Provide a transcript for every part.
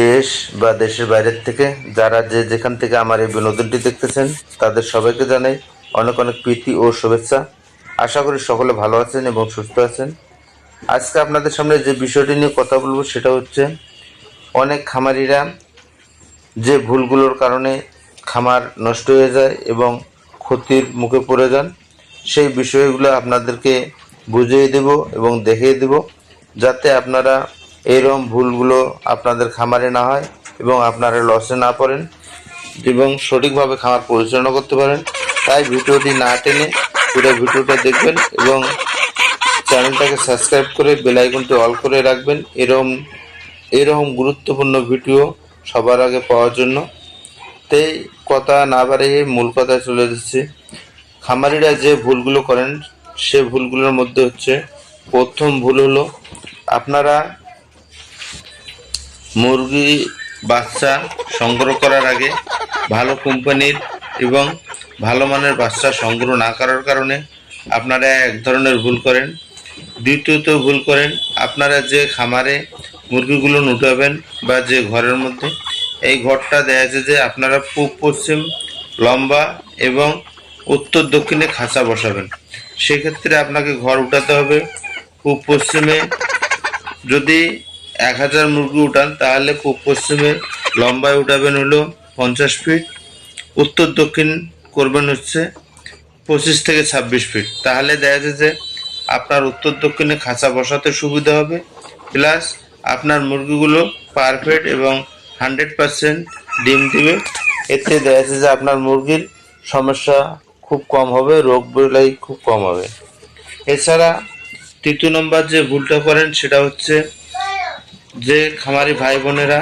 দেশ বা দেশের বাইরের থেকে যারা যে যেখান থেকে আমার এই বিনোদনটি দেখতেছেন, তাদের সবাইকে জানাই অনেক অনেক প্রীতি ও শুভেচ্ছা। আশা করি সকলে ভালো আছেন এবং সুস্থ আছেন। আজকে আপনাদের সামনে যে বিষয়টি নিয়ে কথা বলব সেটা হচ্ছে অনেক খামারিরা যে ভুলগুলোর কারণে খামার নষ্ট হয়ে যায় এবং ক্ষতির মুখে পড়ে যান, সেই বিষয়গুলো আপনাদেরকে বুঝিয়ে দেব এবং দেখিয়ে দেব, যাতে আপনারা এইরকম ভুলগুলো আপনাদের খামারে না হয় এবং আপনারা লসে না পড়েন এবং সঠিকভাবে খামার পরিচালনা করতে পারেন। তাই ভিডিওটি না টেনে পুরো ভিডিওটা দেখবেন এবং চ্যানেলটাকে সাবস্ক্রাইব করে বেল আইকনটি অল করে রাখবেন। এরকম এরকম গুরুত্বপূর্ণ ভিডিও সবার আগে পাওয়ার জন্য। তাই কথা না বাড়িয়ে মূল কথায় চলে যাচ্ছে খামারিরা যে ভুলগুলো করেন, সে ভুলগুলোর মধ্যে হচ্ছে প্রথম ভুল হলো, আপনারা মুরগি, বাচ্চা সংগ্রহ করার আগে ভালো কোম্পানির এবং ভালো মানের বাচ্চা সংগ্রহ না করার কারণে আপনারা এক ধরনের ভুল করেন। দ্বিতীয়ত ভুল করেন, আপনারা যে খামারে মুরগিগুলো নুটাবেন বা যে ঘরের মধ্যে, এই ঘরটা দেখা যাচ্ছে যে আপনারা পূব, পশ্চিম, লম্বা এবং উত্তর, দক্ষিণে খাঁচা বসাবেন। সেক্ষেত্রে আপনাকে ঘর উঠাতে হবে। পূব, পশ্চিমে যদি এক হাজার মুরগি উঠান, তাহলে পশ্চিমে লম্বায় উঠাবেন হলো পঞ্চাশ ফিট উত্তর দক্ষিণ করবেন হচ্ছে পঁচিশ থেকে ছাব্বিশ ফিট তাহলে দেখা যাচ্ছে যে আপনার উত্তর দক্ষিণে খাঁচা বসাতে সুবিধা হবে প্লাস আপনার মুরগিগুলো পারফেক্ট এবং হান্ড্রেড পার্সেন্ট ডিম দিবে। এতে দেখা যাচ্ছে যে আপনার মুরগির সমস্যা খুব কম হবে, রোগ বেলাই খুব কম হবে। এছাড়া তৃতীয় নম্বর যে ভুলটা করেন সেটা হচ্ছে যে খামারি ভাই বোনেরা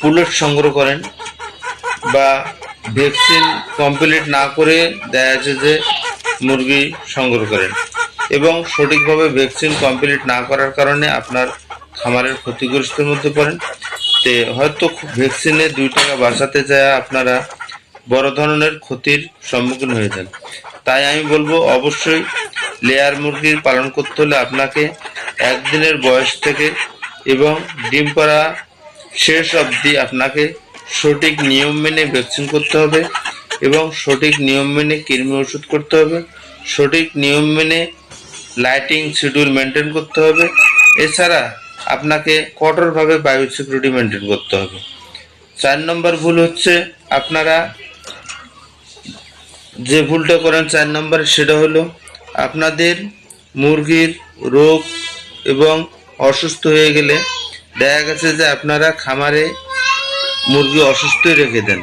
পুলেট সংগ্রহ করেন বা ভ্যাকসিন কমপ্লিট না করে দেখা যাচ্ছে যে মুরগি সংগ্রহ করেন এবং সঠিকভাবে ভ্যাকসিন কমপ্লিট না করার কারণে আপনার খামারের ক্ষতিগ্রস্তের মধ্যে পড়েন। তে হয়তো ভ্যাকসিনে দুই টাকা বাঁচাতে যায় আপনারা বড় ধরনের ক্ষতির সম্মুখীন হয়ে যান। তাই আমি বলব, অবশ্যই লেয়ার মুরগির পালন করতে হলে আপনাকে একদিনের বয়স থেকে এবং ডিম পাড়া শেষ অবধি আপনাকে সঠিক নিয়ম মেনে ভ্যাকসিন করতে হবে এবং সঠিক নিয়ম মেনে কৃমি ওষুধ করতে হবে, সঠিক নিয়ম মেনে লাইটিং শিডিউল মেনটেন করতে হবে। এছাড়া আপনাকে কঠোরভাবে বায়ু সিকিউরিটি মেনটেন করতে হবে। চার নম্বর ভুল হচ্ছে আপনারা যে ভুলটা করেন চার নম্বরে সেটা হলো আপনাদের মুরগির রোগ এবং অসুস্থ হয়ে গেলে দেখা গেছে যে আপনারা খামারে মুরগি অসুস্থই রেখে দেন।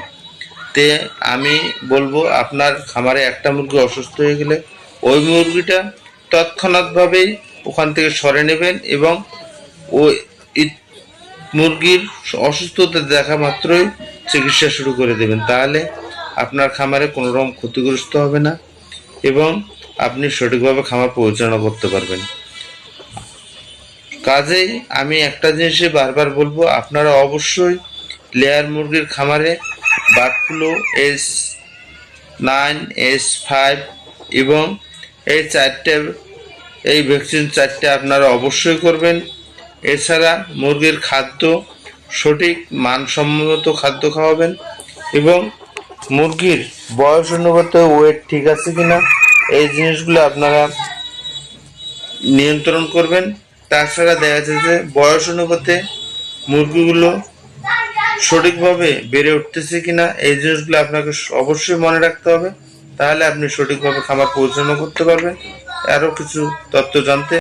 তে আমি বলব, আপনার খামারে একটা মুরগি অসুস্থ হয়ে গেলে ওই মুরগিটা তৎক্ষণাৎভাবেই ওখান থেকে সরে নেবেন এবং ওই মুরগির অসুস্থতা দেখা মাত্রই চিকিৎসা শুরু করে দেবেন। তাহলে আপনার খামারে কোনো রকম ক্ষতিগ্রস্ত হবে না এবং আপনি সঠিকভাবে খামার পরিচালনা করতে পারবেন। কাজেই আমি একটা জিনিসই বারবার বলব, আপনারা অবশ্যই লেয়ার মুরগির খামারে bird flu S nine, S five এবং এই চারটে, এই ভ্যাকসিন চারটে আপনারা অবশ্যই করবেন। এছাড়া মুরগির খাদ্য সঠিক মানসম্মত খাদ্য খাওয়াবেন এবং মুরগির বয়স অনুগত ওয়েট ঠিক আছে কিনা, এই জিনিসগুলো আপনারা নিয়ন্ত্রণ করবেন। তাছাড়া দেখা যায় যে বয়স অনুপাতে মুরগিগুলো সঠিকভাবে বেড়ে উঠতেছে কিনা এই জিনিসগুলো আপনাকে অবশ্যই মনে রাখতে হবে। তাহলে আপনি সঠিকভাবে খামার পরিচালনা করতে পারবেন। আরও কিছু তথ্য জানতে